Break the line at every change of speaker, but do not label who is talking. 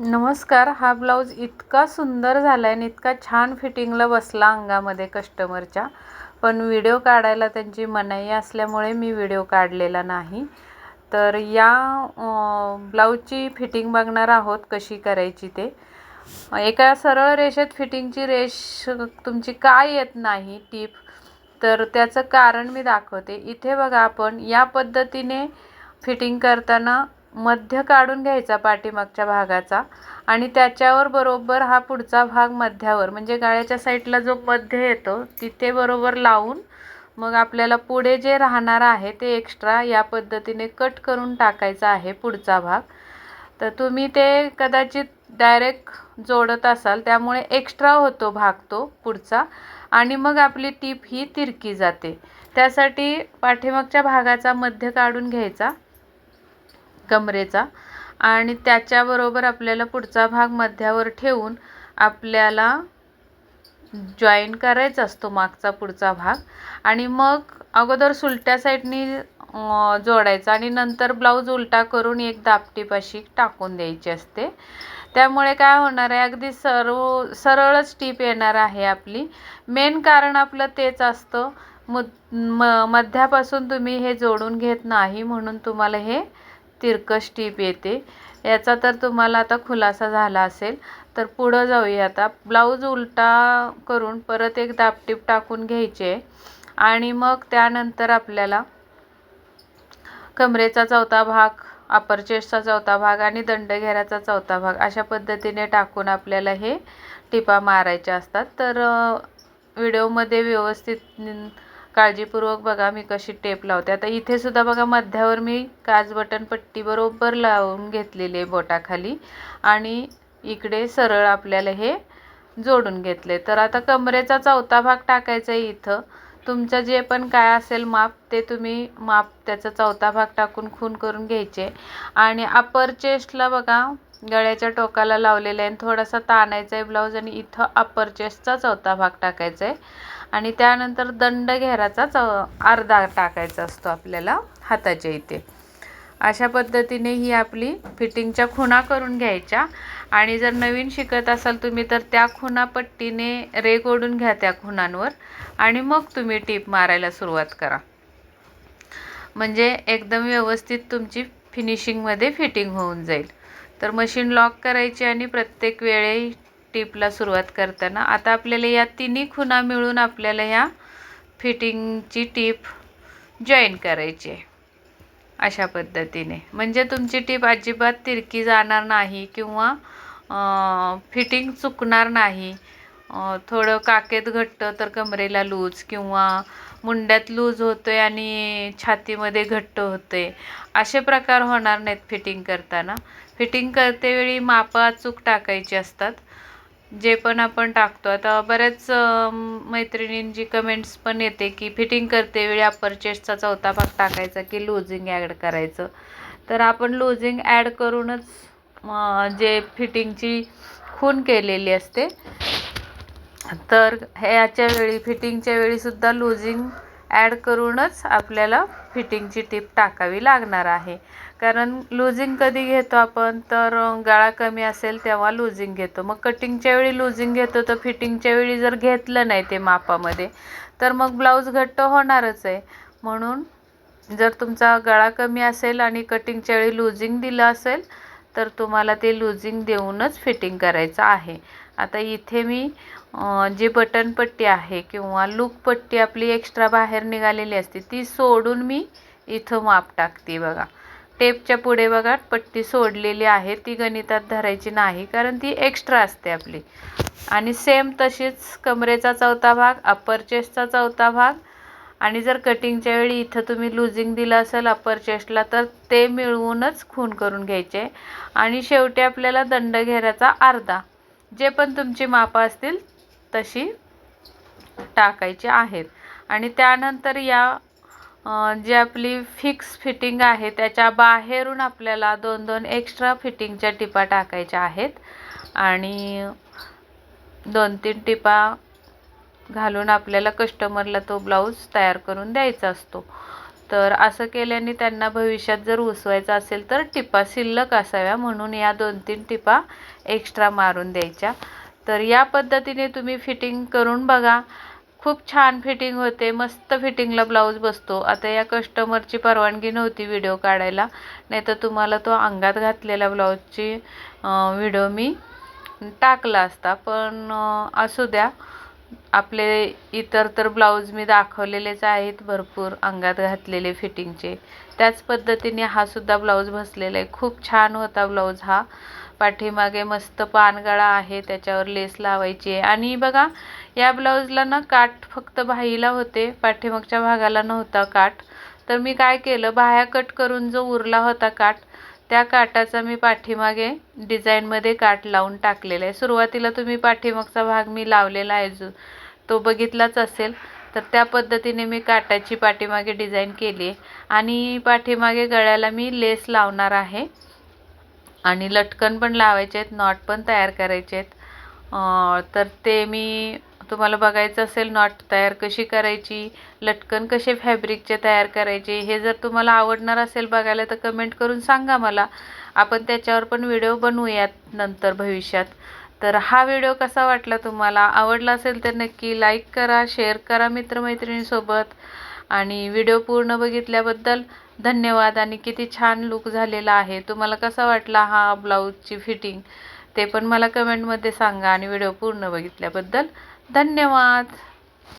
नमस्कार हा ब्लाऊज इतका सुंदर झाला आहे आणि इतका छान फिटिंगला बसला अंगामध्ये कस्टमरच्या. पण व्हिडिओ काढायला त्यांची मनाई असल्यामुळे मी व्हिडिओ काढलेला नाही. तर या ब्लाऊजची फिटिंग बघणार आहोत कशी करायची ते. एका सरळ रेषेत फिटिंगची रेष तुमची काय येत नाही टीप. तर त्याचं कारण मी दाखवते. इथे बघा आपण या पद्धतीने फिटिंग करताना मध्य काढून घ्यायचा पाठीमागच्या भागाचा आणि त्याच्यावर बरोबर हा पुढचा भाग मध्यावर म्हणजे गाळ्याच्या साईडला जो मध्य येतो तिथे बरोबर लावून मग आपल्याला पुढे जे राहणार आहे ते एक्स्ट्रा या पद्धतीने कट करून टाकायचा आहे पुढचा भाग. तर तुम्ही ते कदाचित डायरेक्ट जोडत असाल त्यामुळे एक्स्ट्रा होतो भाग तो पुढचा आणि मग आपली टीप ही तिरकी जाते. त्यासाठी पाठीमागच्या भागाचा मध्य काढून घ्यायचा. कमरेचा. आणि त्याच्याबरोबर आपल्याला पुढचा भाग मध्यावर ठेवून आपल्याला जॉईन करायचा असतो मागचा पुढचा भाग. आणि मग अगोदर सुलट्या साईडनी जोडायचा आणि नंतर ब्लाऊज उलटा करून एक दापटीपाशी टाकून द्यायची असते. त्यामुळे काय होणार आहे अगदी सर्व सरळच टीप येणार आहे आपली. मेन कारण आपलं तेच असतं. मुद म मध्यापासून तुम्ही हे जोडून घेत नाही म्हणून तुम्हाला हे तिरकस टीप येते. याचा तर तुम्हाला आता खुलासा झाला असेल. तर पुढं जाऊया आता. ब्लाऊज उलटा करून परत एक दापटीप टाकून घ्यायचे. आणि मग त्यानंतर आपल्याला कमरेचा चौथा भाग अपर चेस्टचा चौथा भाग आणि दंडघेराचा चौथा भाग अशा पद्धतीने टाकून आपल्याला हे टिपा मारायच्या असतात. तर व्हिडिओमध्ये व्यवस्थित काळजीपूर्वक बघा मी कशी टेप लावते. आता इथे सुद्धा बघा मध्यावर मी काच बटन पट्टी बरोबर लावून घेतलेली आहे बोटाखाली. आणि इकडे सरळ आपल्याला हे जोडून घेतले तर आता कमरेचा चौथा भाग टाकायचा आहे इथं. तुमचं जे पण काय असेल माप ते तुम्ही माप त्याचा चौथा भाग टाकून खून करून घ्यायचे. आणि अपर चेस्टला बघा गळ्याच्या टोकाला लावलेलं आहे थोडासा ताणायचा आहे ब्लाऊज आणि इथं अपर चेस्टचा चौथा भाग टाकायचा आहे. आणि त्यानंतर दंड घेराचा अर्धा टाकायचा असतो आपल्याला हाताच्या इथे. अशा पद्धतीने ही आपली फिटिंगच्या खुणा करून घ्यायच्या. आणि जर नवीन शिकत असाल तुम्ही तर त्या खुणा पट्टीने रेग ओढून घ्या त्या खुणांवर आणि मग तुम्ही टीप मारायला सुरुवात करा. म्हणजे एकदम व्यवस्थित तुमची फिनिशिंगमध्ये फिटिंग होऊन जाईल. तर मशीन लॉक करायची आणि प्रत्येक वेळी टिपला सुरुवात करताना. आता आपल्याला या तिन्ही खुणा मिळून आपल्याला ह्या फिटिंगची टीप जॉईन करायची आहे. अशा पद्धतीने. म्हणजे तुमची टीप अजिबात तिरकी जाणार नाही किंवा फिटिंग चुकणार नाही. थोडं काकेत घट्ट तर कमरेला लूज किंवा मुंड्यात लूज होतो आहे आणि छातीमध्ये घट्ट होते असे प्रकार होणार नाहीत फिटिंग करताना. फिटिंग करतेवेळी मापा अचूक टाकायची असतात. जे पण आपण टाकतो. आता बऱ्याच मैत्रिणींची कमेंट्स पण येते की फिटिंग करते वेळी अप्पर चेस्टचा चौथा भाग टाकायचा की लुझिंग ॲड करायचं. तर आपण लुझिंग ॲड करूनच जे फिटिंगची खून केलेली असते तर ह्याच्या वेळी फिटिंगच्या वेळीसुद्धा लुझिंग ॲड करूनच आपल्याला फिटिंगची टीप टाकावी लागणार आहे. कारण लुझिंग कधी घेतो आपण? तर गळा कमी असेल तेव्हा लुझिंग घेतो. मग कटिंगच्या वेळी लुझिंग घेतो तर फिटिंगच्या वेळी जर घेतलं नाही ते मापामध्ये तर मग ब्लाऊज घट्ट होणारच आहे. म्हणून जर तुमचा गळा कमी असेल आणि कटिंगच्या वेळी लुझिंग दिलं असेल तर तुम्हाला ते लुझिंग देऊनच फिटिंग करायचं आहे. आता इथे मी जी बटनपट्टी आहे किंवा लूकपट्टी आपली एक्स्ट्रा बाहेर निघालेली असते ती सोडून मी इथं माप टाकते बघा. टेपच्या पुढे बघा पट्टी सोडलेली आहे ती गणितात धरायची नाही कारण ती एक्स्ट्रा असते आपली. आणि सेम तशीच कमरेचा चौथा भाग अप्पर चेस्टचा चौथा भाग. आणि जर कटिंगच्या वेळी इथं तुम्ही लुझिंग दिलं असेल अप्पर चेस्टला तर ते मिळवूनच खून करून घ्यायचे. आणि शेवटी आपल्याला दंड घेऱ्याचा अर्धा. जे पण तुमची मापं असतील तशी टाकायची आहेत. आणि त्यानंतर या जी आपली फिक्स फिटिंग आहे त्याच्या बाहेरून आपल्याला दोन दोन एक्स्ट्रा फिटिंगच्या टिपा टाकायच्या आहेत. आणि दोन तीन टिपा घालून आपल्याला कस्टमरला तो ब्लाऊज तयार करून द्यायचा असतो. तर असं केल्याने त्यांना भविष्यात जर उसवायचं असेल तर टिपा शिल्लक असाव्या म्हणून या दोन तीन टिपा एक्स्ट्रा मारून द्यायच्या. तर या पद्धतीने तुम्ही फिटिंग करून बघा. खूप छान फिटिंग होते मस्त फिटिंगला ब्लाऊज बसतो. आता या कस्टमरची परवानगी नव्हती व्हिडिओ काढायला. नाही तर तुम्हाला तो अंगात घातलेल्या ब्लाऊजची व्हिडिओ मी टाकला असता. पण असू द्या. आपले इतर तर ब्लाऊज मी दाखवलेलेच आहेत भरपूर अंगात घातलेले फिटिंगचे त्याच पद्धतीने हा सुद्धा ब्लाऊज बसलेला आहे. खूप छान होता ब्लाऊज हा. पाठीमागे मस्त पानगळा आहे त्याच्यावर लेस लावायची आहे. आणि बघा या ब्लाऊजला ना काठ फक्त बाहीला होते पाठीमागच्या भागाला नव्हता काठ. तर मी काय केलं बाह्या कट करून जो उरला होता काठ त्या काटाचा मी पाठीमागे डिझाईनमध्ये काठ लावून टाकलेला आहे. सुरुवातीला तुम्ही पाठीमागचा भाग मी लावलेला आहे जो तो बघितलाच असेल तर त्या पद्धतीने मी काटाची पाठीमागे डिझाईन केली आहे. आणि पाठीमागे गळ्याला मी लेस लावणार आहे. आणि लटकन पण लावायचे आहेत नॉट पण तयार करायचे आहेत. तर ते मी तुम्हाला बघायचं असेल नॉट तयार कशी करायची लटकन कसे फॅब्रिकचे तयार करायचे हे जर तुम्हाला आवडणार असेल बघायला तर कमेंट करून सांगा मला. आपण त्याच्यावर पण व्हिडिओ बनवूयात नंतर भविष्यात. तर हा व्हिडिओ कसा वाटला तुम्हाला? आवडला असेल तर नक्की लाईक करा शेअर करा मित्रमैत्रिणीसोबत. आणि व्हिडिओ पूर्ण बघितल्याबद्दल धन्यवाद. आणि किती छान लुक झालेला आहे. तुम्हाला कसा वाटला हा ब्लाऊजची फिटिंग? ते पण मला कमेंटमध्ये सांगा आणि व्हिडिओ पूर्ण बघितल्याबद्दल धन्यवाद.